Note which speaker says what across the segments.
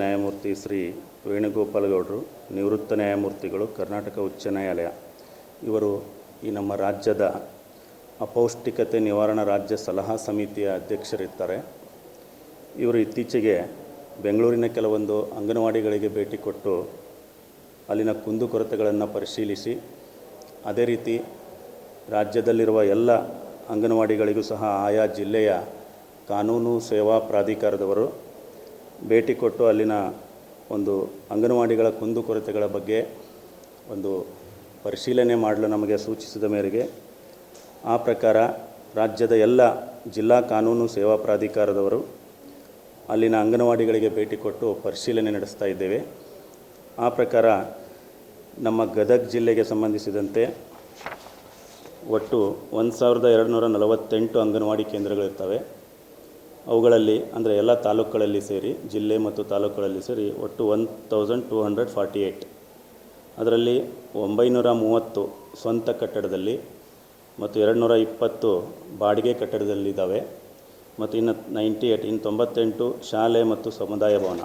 Speaker 1: ನ್ಯಾಯಮೂರ್ತಿ ಶ್ರೀ ವೇಣುಗೋಪಾಲ್ ಗೌಡರು ನಿವೃತ್ತ ನ್ಯಾಯಮೂರ್ತಿಗಳು, ಕರ್ನಾಟಕ ಉಚ್ಚ ನ್ಯಾಯಾಲಯ. ಇವರು ಈ ನಮ್ಮ ರಾಜ್ಯದ ಅಪೌಷ್ಟಿಕತೆ ನಿವಾರಣಾ ರಾಜ್ಯ ಸಲಹಾ ಸಮಿತಿಯ ಅಧ್ಯಕ್ಷರಿರ್ತಾರೆ. ಇವರು ಇತ್ತೀಚೆಗೆ ಬೆಂಗಳೂರಿನ ಕೆಲವೊಂದು ಅಂಗನವಾಡಿಗಳಿಗೆ ಭೇಟಿ ಕೊಟ್ಟು ಅಲ್ಲಿನ ಕುಂದುಕೊರತೆಗಳನ್ನು ಪರಿಶೀಲಿಸಿ, ಅದೇ ರೀತಿ ರಾಜ್ಯದಲ್ಲಿರುವ ಎಲ್ಲ ಅಂಗನವಾಡಿಗಳಿಗೂ ಸಹ ಆಯಾ ಜಿಲ್ಲೆಯ ಕಾನೂನು ಸೇವಾ ಪ್ರಾಧಿಕಾರದವರು ಭೇಟಿ ಕೊಟ್ಟು ಅಲ್ಲಿನ ಒಂದು ಅಂಗನವಾಡಿಗಳ ಕುಂದುಕೊರತೆಗಳ ಬಗ್ಗೆ ಒಂದು ಪರಿಶೀಲನೆ ಮಾಡಲು ನಮಗೆ ಸೂಚಿಸಿದ ಮೇರೆಗೆ ಆ ಪ್ರಕಾರ ರಾಜ್ಯದ ಎಲ್ಲ ಜಿಲ್ಲಾ ಕಾನೂನು ಸೇವಾ ಪ್ರಾಧಿಕಾರದವರು ಅಲ್ಲಿನ ಅಂಗನವಾಡಿಗಳಿಗೆ ಭೇಟಿ ಕೊಟ್ಟು ಪರಿಶೀಲನೆ ನಡೆಸ್ತಾ ಇದ್ದೇವೆ. ಆ ಪ್ರಕಾರ ನಮ್ಮ ಗದಗ ಜಿಲ್ಲೆಗೆ ಸಂಬಂಧಿಸಿದಂತೆ ಒಟ್ಟು ಒಂದು ಸಾವಿರದ ಎರಡು ನೂರ ನಲವತ್ತೆಂಟು ಅಂಗನವಾಡಿ ಕೇಂದ್ರಗಳಿರ್ತವೆ. ಅವುಗಳಲ್ಲಿ, ಅಂದರೆ ಎಲ್ಲ ತಾಲೂಕುಗಳಲ್ಲಿ ಸೇರಿ, ಜಿಲ್ಲೆ ಮತ್ತು ತಾಲೂಕುಗಳಲ್ಲಿ ಸೇರಿ ಒಟ್ಟು one thousand two hundred forty eight ಅದರಲ್ಲಿ ಒಂಬೈನೂರ ಮೂವತ್ತು ಸ್ವಂತ ಕಟ್ಟಡದಲ್ಲಿ ಮತ್ತು ಎರಡು ನೂರ ಇಪ್ಪತ್ತು ಬಾಡಿಗೆ ಕಟ್ಟಡದಲ್ಲಿದ್ದಾವೆ. ಮತ್ತು ಇನ್ನು ನೈಂಟಿ ಏಯ್ಟ್ ಇನ್ನು ತೊಂಬತ್ತೆಂಟು ಶಾಲೆ ಮತ್ತು ಸಮುದಾಯ ಭವನ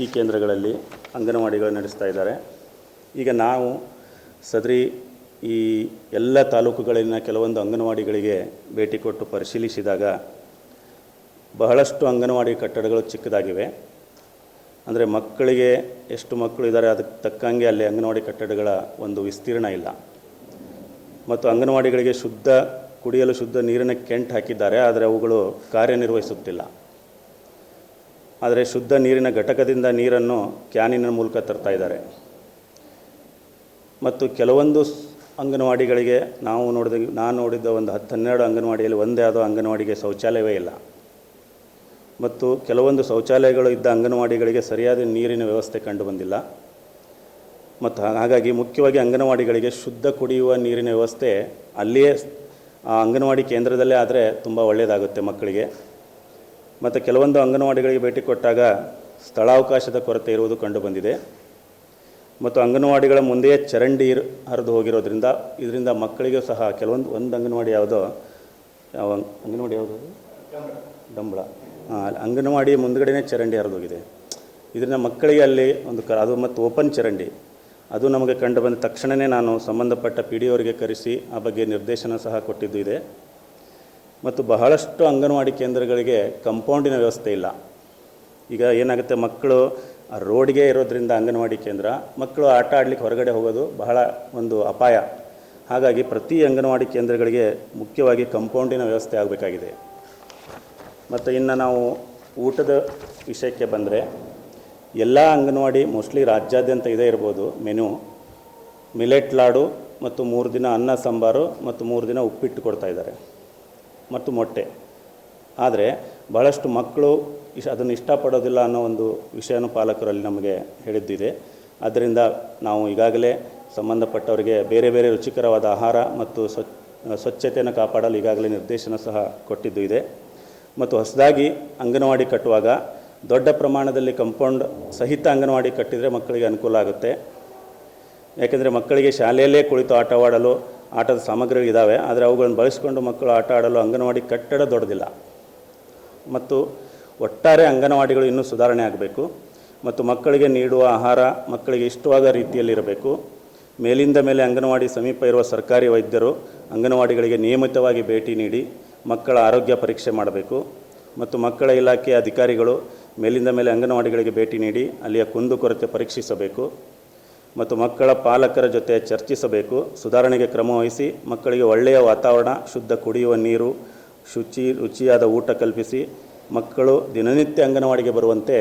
Speaker 1: ಈ ಕೇಂದ್ರಗಳಲ್ಲಿ ಅಂಗನವಾಡಿಗಳು ನಡೆಸ್ತಾ ಇದ್ದಾರೆ. ಈಗ ನಾವು ಸದರಿ ಈ ಎಲ್ಲ ತಾಲೂಕುಗಳಲ್ಲಿನ ಕೆಲವೊಂದು ಅಂಗನವಾಡಿಗಳಿಗೆ ಭೇಟಿ ಕೊಟ್ಟು ಪರಿಶೀಲಿಸಿದಾಗ ಬಹಳಷ್ಟು ಅಂಗನವಾಡಿ ಕಟ್ಟಡಗಳು ಚಿಕ್ಕದಾಗಿವೆ. ಅಂದರೆ ಮಕ್ಕಳಿಗೆ ಎಷ್ಟು ಮಕ್ಕಳು ಇದ್ದಾರೆ ಅದಕ್ಕೆ ತಕ್ಕಂಗೆ ಅಲ್ಲಿ ಅಂಗನವಾಡಿ ಕಟ್ಟಡಗಳ ಒಂದು ವಿಸ್ತೀರ್ಣ ಇಲ್ಲ. ಮತ್ತು ಅಂಗನವಾಡಿಗಳಿಗೆ ಶುದ್ಧ, ಕುಡಿಯಲು ಶುದ್ಧ ನೀರಿನ ಕೆಂಟ್ ಹಾಕಿದ್ದಾರೆ, ಆದರೆ ಅವುಗಳು ಕಾರ್ಯನಿರ್ವಹಿಸುತ್ತಿಲ್ಲ. ಆದರೆ ಶುದ್ಧ ನೀರಿನ ಘಟಕದಿಂದ ನೀರನ್ನು ಕ್ಯಾನಿನ ಮೂಲಕ ತರ್ತಾ ಇದ್ದಾರೆ. ಮತ್ತು ಕೆಲವೊಂದು ಅಂಗನವಾಡಿಗಳಿಗೆ ನಾವು ನೋಡಿದ, ನಾನು ನೋಡಿದ್ದ ಒಂದು ಹತ್ತು ಹನ್ನೆರಡು ಅಂಗನವಾಡಿಯಲ್ಲಿ ಒಂದೇ ಆದ ಅಂಗನವಾಡಿಗೆ ಶೌಚಾಲಯವೇ ಇಲ್ಲ. ಮತ್ತು ಕೆಲವೊಂದು ಶೌಚಾಲಯಗಳು ಇದ್ದ ಅಂಗನವಾಡಿಗಳಿಗೆ ಸರಿಯಾದ ನೀರಿನ ವ್ಯವಸ್ಥೆ ಕಂಡುಬಂದಿಲ್ಲ. ಮತ್ತು ಹಾಗಾಗಿ ಮುಖ್ಯವಾಗಿ ಅಂಗನವಾಡಿಗಳಿಗೆ ಶುದ್ಧ ಕುಡಿಯುವ ನೀರಿನ ವ್ಯವಸ್ಥೆ ಅಲ್ಲಿಯೇ ಆ ಅಂಗನವಾಡಿ ಕೇಂದ್ರದಲ್ಲೇ ಆದರೆ ತುಂಬ ಒಳ್ಳೆಯದಾಗುತ್ತೆ ಮಕ್ಕಳಿಗೆ. ಮತ್ತು ಕೆಲವೊಂದು ಅಂಗನವಾಡಿಗಳಿಗೆ ಭೇಟಿ ಕೊಟ್ಟಾಗ ಸ್ಥಳಾವಕಾಶದ ಕೊರತೆ ಇರುವುದು ಕಂಡುಬಂದಿದೆ. ಮತ್ತು ಅಂಗನವಾಡಿಗಳ ಮುಂದೆಯೇ ಚರಂಡಿ ಹರಿದು ಹೋಗಿರೋದ್ರಿಂದ ಇದರಿಂದ ಮಕ್ಕಳಿಗೂ ಸಹ ಕೆಲವೊಂದು, ಒಂದು ಅಂಗನವಾಡಿ ಯಾವುದೋ, ಯಾವ ಅಂಗನವಾಡಿ ಯಾವುದು? ಡಂಬಳ. ಅಂಗನವಾಡಿ ಮುಂದ್ಗಡೆನೇ ಚರಂಡಿ ಹರಿದೋಗಿದೆ. ಇದರಿಂದ ಮಕ್ಕಳಿಗೆ ಅಲ್ಲಿ ಒಂದು ಕ, ಅದು ಮತ್ತು ಓಪನ್ ಚರಂಡಿ. ಅದು ನಮಗೆ ಕಂಡು ಬಂದ ತಕ್ಷಣವೇ ನಾನು ಸಂಬಂಧಪಟ್ಟ ಪಿ ಡಿ ಅವರಿಗೆ ಕರೆಸಿ ಆ ಬಗ್ಗೆ ನಿರ್ದೇಶನ ಸಹ ಕೊಟ್ಟಿದ್ದು ಇದೆ. ಮತ್ತು ಬಹಳಷ್ಟು ಅಂಗನವಾಡಿ ಕೇಂದ್ರಗಳಿಗೆ ಕಂಪೌಂಡಿನ ವ್ಯವಸ್ಥೆ ಇಲ್ಲ. ಈಗ ಏನಾಗುತ್ತೆ, ಮಕ್ಕಳು ರೋಡ್ಗೆ ಇರೋದ್ರಿಂದ ಅಂಗನವಾಡಿ ಕೇಂದ್ರ, ಮಕ್ಕಳು ಆಟ ಆಡಲಿಕ್ಕೆ ಹೊರಗಡೆ ಹೋಗೋದು ಬಹಳ ಒಂದು ಅಪಾಯ. ಹಾಗಾಗಿ ಪ್ರತಿ ಅಂಗನವಾಡಿ ಕೇಂದ್ರಗಳಿಗೆ ಮುಖ್ಯವಾಗಿ ಕಂಪೌಂಡಿನ ವ್ಯವಸ್ಥೆ ಆಗಬೇಕಾಗಿದೆ. ಮತ್ತು ಇನ್ನು ನಾವು ಊಟದ ವಿಷಯಕ್ಕೆ ಬಂದರೆ ಎಲ್ಲ ಅಂಗನವಾಡಿ ಮೋಸ್ಟ್ಲಿ ರಾಜ್ಯಾದ್ಯಂತ ಇದೇ ಇರ್ಬೋದು ಮೆನು. ಮಿಲೆಟ್ ಲಾಡು ಮತ್ತು ಮೂರು ದಿನ ಅನ್ನ, ಸಾಂಬಾರು ಮತ್ತು ಮೂರು ದಿನ ಉಪ್ಪಿಟ್ಟು ಕೊಡ್ತಾ ಇದ್ದಾರೆ ಮತ್ತು ಮೊಟ್ಟೆ. ಆದರೆ ಬಹಳಷ್ಟು ಮಕ್ಕಳು ಇಶ್ ಅದನ್ನು ಇಷ್ಟಪಡೋದಿಲ್ಲ ಅನ್ನೋ ಒಂದು ವಿಷಯನೂ ಪಾಲಕರಲ್ಲಿ ನಮಗೆ ಹೇಳಿದ್ದಿದೆ. ಆದ್ದರಿಂದ ನಾವು ಈಗಾಗಲೇ ಸಂಬಂಧಪಟ್ಟವರಿಗೆ ಬೇರೆ ಬೇರೆ ರುಚಿಕರವಾದ ಆಹಾರ ಮತ್ತು ಸ್ವಚ್ಛ ಸ್ವಚ್ಛತೆಯನ್ನು ಕಾಪಾಡಲು ಈಗಾಗಲೇ ನಿರ್ದೇಶನ ಸಹ ಕೊಟ್ಟಿದ್ದು ಇದೆ. ಮತ್ತು ಹೊಸದಾಗಿ ಅಂಗನವಾಡಿ ಕಟ್ಟುವಾಗ ದೊಡ್ಡ ಪ್ರಮಾಣದಲ್ಲಿ ಕಂಪೌಂಡ್ ಸಹಿತ ಅಂಗನವಾಡಿ ಕಟ್ಟಿದರೆ ಮಕ್ಕಳಿಗೆ ಅನುಕೂಲ ಆಗುತ್ತೆ. ಯಾಕೆಂದರೆ ಮಕ್ಕಳಿಗೆ ಶಾಲೆಯಲ್ಲೇ ಕುಳಿತು ಆಟವಾಡಲು, ಆಟದ ಸಾಮಗ್ರಿಗಳಿದ್ದಾವೆ ಆದರೆ ಅವುಗಳನ್ನು ಬಳಸಿಕೊಂಡು ಮಕ್ಕಳು ಆಟ ಆಡಲು ಅಂಗನವಾಡಿ ಕಟ್ಟಡ ದೊಡ್ಡದಿಲ್ಲ. ಮತ್ತು ಒಟ್ಟಾರೆ ಅಂಗನವಾಡಿಗಳು ಇನ್ನೂ ಸುಧಾರಣೆ ಆಗಬೇಕು. ಮತ್ತು ಮಕ್ಕಳಿಗೆ ನೀಡುವ ಆಹಾರ ಮಕ್ಕಳಿಗೆ ಇಷ್ಟವಾದ ರೀತಿಯಲ್ಲಿರಬೇಕು ಮೇಲಿಂದ ಮೇಲೆ ಅಂಗನವಾಡಿ ಸಮೀಪ ಇರುವ ಸರ್ಕಾರಿ ವೈದ್ಯರು ಅಂಗನವಾಡಿಗಳಿಗೆ ನಿಯಮಿತವಾಗಿ ಭೇಟಿ ನೀಡಿ ಮಕ್ಕಳ ಆರೋಗ್ಯ ಪರೀಕ್ಷೆ ಮಾಡಬೇಕು ಮತ್ತು ಮಕ್ಕಳ ಇಲಾಖೆಯ ಅಧಿಕಾರಿಗಳು ಮೇಲಿಂದ ಮೇಲೆ ಅಂಗನವಾಡಿಗಳಿಗೆ ಭೇಟಿ ನೀಡಿ ಅಲ್ಲಿಯ ಕುಂದುಕೊರತೆ ಪರೀಕ್ಷಿಸಬೇಕು ಮತ್ತು ಮಕ್ಕಳ ಪಾಲಕರ ಜೊತೆ ಚರ್ಚಿಸಬೇಕು. ಸುಧಾರಣೆಗೆ ಕ್ರಮವಹಿಸಿ ಮಕ್ಕಳಿಗೆ ಒಳ್ಳೆಯ ವಾತಾವರಣ, ಶುದ್ಧ ಕುಡಿಯುವ ನೀರು, ಶುಚಿ, ರುಚಿಯಾದ ಊಟ ಕಲ್ಪಿಸಿ ಮಕ್ಕಳು ದಿನನಿತ್ಯ ಅಂಗನವಾಡಿಗೆ ಬರುವಂತೆ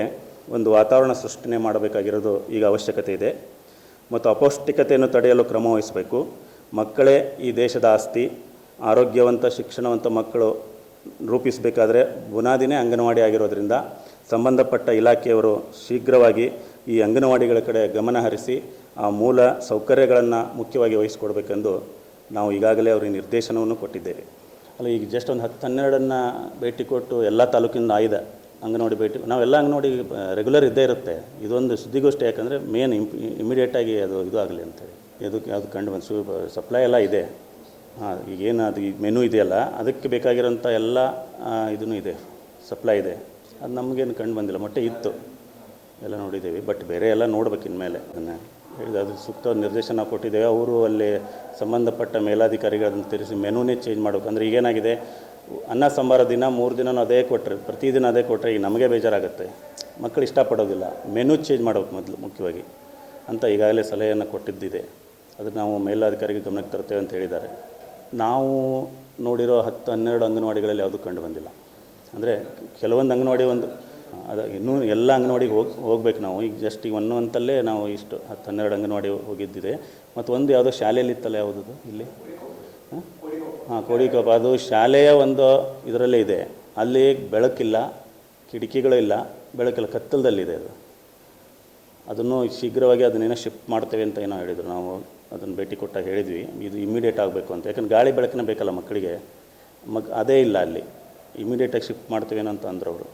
Speaker 1: ಒಂದು ವಾತಾವರಣ ಸೃಷ್ಟಿನೇ ಮಾಡಬೇಕಾಗಿರೋದು ಈಗ ಅವಶ್ಯಕತೆ ಇದೆ. ಮತ್ತು ಅಪೌಷ್ಟಿಕತೆಯನ್ನು ತಡೆಯಲು ಕ್ರಮವಹಿಸಬೇಕು ಮಕ್ಕಳೇ ಈ ದೇಶದ ಆಸ್ತಿ. ಆರೋಗ್ಯವಂತ, ಶಿಕ್ಷಣವಂತ ಮಕ್ಕಳು ರೂಪಿಸಬೇಕಾದ್ರೆ ಬುನಾದಿನೇ ಅಂಗನವಾಡಿ ಆಗಿರೋದ್ರಿಂದ ಸಂಬಂಧಪಟ್ಟ ಇಲಾಖೆಯವರು ಶೀಘ್ರವಾಗಿ ಈ ಅಂಗನವಾಡಿಗಳ ಕಡೆ ಗಮನ ಹರಿಸಿ ಆ ಮೂಲ ಸೌಕರ್ಯಗಳನ್ನು ಮುಖ್ಯವಾಗಿ ವಹಿಸಿಕೊಡ್ಬೇಕೆಂದು ನಾವು ಈಗಾಗಲೇ ಅವರಿಗೆ ನಿರ್ದೇಶನವನ್ನು ಕೊಟ್ಟಿದ್ದೇವೆ. ಅಲ್ಲ, ಈಗ ಜಸ್ಟ್ ಒಂದು ಹತ್ತು ಹನ್ನೆರಡನ್ನು ಭೇಟಿ ಕೊಟ್ಟು ಎಲ್ಲ ತಾಲೂಕಿಂದ ಆಯ್ದ ಅಂಗನವಾಡಿ ಭೇಟಿ ನಾವೆಲ್ಲ ಅಂಗನವಾಡಿ ರೆಗ್ಯುಲರ್ ಇದ್ದೇ ಇರುತ್ತೆ. ಇದೊಂದು ಸುದ್ದಿಗೋಷ್ಠಿ, ಯಾಕಂದರೆ ಮೇನ್ ಇಮಿಡಿಯೇಟಾಗಿ ಅದು ಇದು ಆಗಲಿ ಅಂತೇಳಿ ಇದಕ್ಕೆ ಅದು ಕಂಡು ಬಂದು ಸಪ್ಲೈ ಎಲ್ಲ ಇದೆ. ಹಾಂ ಈಗೇನು ಅದು ಮೆನು ಇದೆಯಲ್ಲ, ಅದಕ್ಕೆ ಬೇಕಾಗಿರೋಂಥ ಎಲ್ಲ ಇದೂ ಇದೆ ಸಪ್ಲೈ ಇದೆ. ಅದು ನಮಗೇನು ಕಂಡು ಬಂದಿಲ್ಲ, ಮೊಟ್ಟೆ ಇತ್ತು. ಎಲ್ಲ ನೋಡಿದ್ದೀವಿ ಬಟ್ ಬೇರೆ ಎಲ್ಲ ನೋಡ್ಬೇಕು ಇನ್ಮೇಲೆ. ಅದನ್ನು ಹೇಳಿದ, ಅದು ಸೂಕ್ತ ನಿರ್ದೇಶನ ಕೊಟ್ಟಿದ್ದೇವೆ. ಅವರು ಅಲ್ಲಿ ಸಂಬಂಧಪಟ್ಟ ಮೇಲಾಧಿಕಾರಿಗಳನ್ನ ತಿಳಿಸಿ ಮೆನುನೇ ಚೇಂಜ್ ಮಾಡಬೇಕು. ಅಂದರೆ ಈಗೇನಾಗಿದೆ, ಅನ್ನ, ಸಾಂಬಾರ ದಿನ, ಮೂರು ದಿನನೂ ಅದೇ ಕೊಟ್ಟರೆ ಪ್ರತಿದಿನ ಅದೇ ಕೊಟ್ಟರೆ ಈಗ ನಮಗೆ ಬೇಜಾರಾಗುತ್ತೆ. ಮಕ್ಕಳು ಇಷ್ಟಪಡೋದಿಲ್ಲ ಮೆನು ಚೇಂಜ್ ಮಾಡಬೇಕು ಮೊದಲು ಮುಖ್ಯವಾಗಿ ಅಂತ ಈಗಾಗಲೇ ಸಲಹೆಯನ್ನು ಕೊಟ್ಟಿದ್ದಿದೆ. ಅದನ್ನು ನಾವು ಮೇಲಾಧಿಕಾರಿಗೆ ಗಮನಕ್ಕೆ ತರ್ತೇವೆ ಅಂತ ಹೇಳಿದ್ದಾರೆ. ನಾವು ನೋಡಿರೋ ಹತ್ತು ಹನ್ನೆರಡು ಅಂಗನವಾಡಿಗಳಲ್ಲಿ ಯಾವುದೂ ಕಂಡು ಬಂದಿಲ್ಲ. ಅಂದರೆ ಕೆಲವೊಂದು ಅಂಗನವಾಡಿ ಒಂದು, ಅದು ಇನ್ನೂ ಎಲ್ಲ ಅಂಗನವಾಡಿಗೆ ಹೋಗಿ, ಹೋಗ್ಬೇಕು ನಾವು. ಈಗ ಜಸ್ಟ್ ಈಗ ಒನ್ ಅಂತಲ್ಲೇ ನಾವು ಇಷ್ಟು ಹತ್ತು ಹನ್ನೆರಡು ಅಂಗನವಾಡಿ ಹೋಗಿದ್ದಿದೆ. ಮತ್ತು ಒಂದು ಯಾವುದೋ ಶಾಲೆಯಲ್ಲಿ ಇತ್ತಲ್ಲ ಯಾವುದದು ಇಲ್ಲಿ? ಹಾಂ, ಕೋಡಿಕೊಪ್ಪ. ಅದು ಶಾಲೆಯ ಒಂದು ಇದರಲ್ಲೇ ಇದೆ. ಅಲ್ಲಿ ಬೆಳಕಿಲ್ಲ, ಕಿಟಕಿಗಳು ಇಲ್ಲ, ಬೆಳಕಿಲ್ಲ, ಕತ್ತಲದಲ್ಲಿದೆ ಅದು. ಅದನ್ನು ಶೀಘ್ರವಾಗಿ ಅದನ್ನೇನೋ ಶಿಫ್ಟ್ ಮಾಡ್ತೇವೆ ಅಂತ ಏನೋ ಹೇಳಿದರು ನಾವು. ಅದನ್ನು ಭೇಟಿ ಕೊಟ್ಟಾಗ ಹೇಳಿದ್ವಿ, ಇದು ಇಮಿಡಿಯೇಟ್ ಆಗಬೇಕು ಅಂತ. ಯಾಕಂದ್ರೆ ಗಾಳಿ ಬೆಳಕಿನ ಬೇಕಲ್ಲ ಮಕ್ಕಳಿಗೆ. ಮಗ್, ಅದೇ ಇಲ್ಲ ಅಲ್ಲಿ. ಇಮಿಡಿಯೇಟಾಗಿ ಶಿಫ್ಟ್ ಮಾಡ್ತೀವೇನಂತ ಅಂದರು ಅವರು.